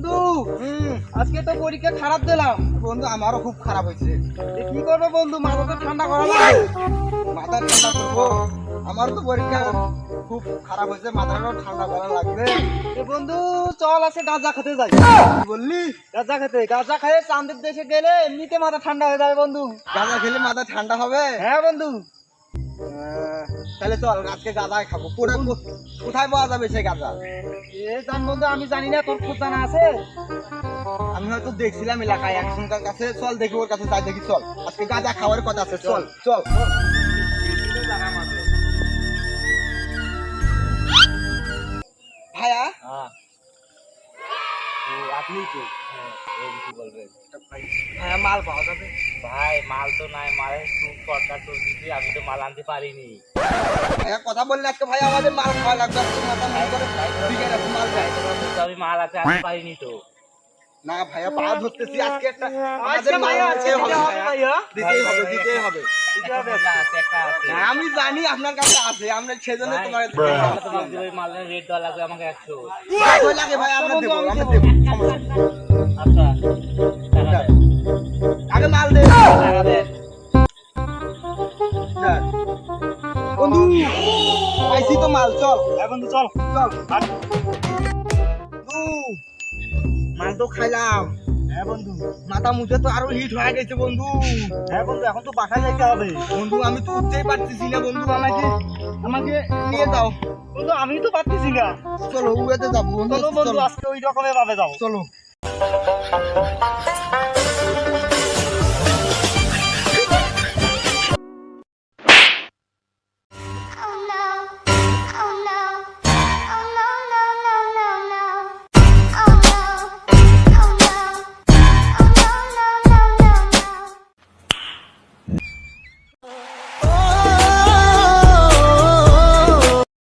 তো পরীক্ষা খারাপ দিলাম। বন্ধু আমারও খুব খারাপ হয়েছে। কি করব বন্ধু? মাথা তো ঠান্ডা করা মাথা ঠান্ডা করব? আমার তো পরীক্ষা খুব খারাপ হয়েছে মাথাটাও ঠান্ডা করা লাগবে। এ বন্ধু চল আছে গাঁজা খেতে যাই। বললি? গাঁজা খেতে? গাঁজা খেয়ে চান্দের দেশে গেলে এমনিতে মাথা ঠান্ডা হয়ে যাবে বন্ধু। গাঁজা খেলে মাথা ঠান্ডা হবে? হ্যাঁ বন্ধু। তাহলে চল আজকে গাঁজাই খাব। কোথায় কোথায় পাওয়া যাবে সেই গাঁজা? এ আমি জানি না তোর খোঁজ জানা আছে? আমি হয়তো দেখছিলাম এলাকায় একজনকার কাছে। চল দেখি ওর কাছে যাই দেখি চল। আজকে গাঁজা খাওয়ার কথা আছে চল চল। ভাইয়া? আপনি কে? বলবেন মাল পাওয়া যাবে। ভাই মাল তো নাই মালের খুব সরকার তো আমি তো মাল আনতে পারিনি। কথা বললে আজকে আমাদের মাল খাওয়া লাগবে মাল তো আমি মাল আছে আনতে পারিনি তো। না ভাইয়া পা ধরতেছি আজকে একটা আজকে মাল ভাইয়া আজকে দিতেই হবে। দিতেই হবে দিতেই হবে। আমি জানি আপনার কাছে আছে আমরা সেজন্য তোমার মালের রেট দেওয়া লাগবে আমাকে একশো লাগে ভাই? আমরা দেবো আমরা দেবো। আচ্ছা আগে মাল দে। টাকা দেন। দেখ। বন্ধু পাইছি তো মাল চল। হ্যাঁ বন্ধু চল। চল। মাল তো খাইলাম। হ্যাঁ বন্ধু। মাথা মুছে তো আরও হিট হয়ে গেছে বন্ধু। হ্যাঁ বন্ধু এখন তো বাসায় যাইতে হবে। বন্ধু আমি তো উঠতেই পারতেছি না বন্ধু আমাকে আমাকে নিয়ে যাও। বন্ধু আমি তো পারতেছি না। চলো উড়াতে যাব বন্ধু আজকে ওই রকমের ভাবে যাও চলো।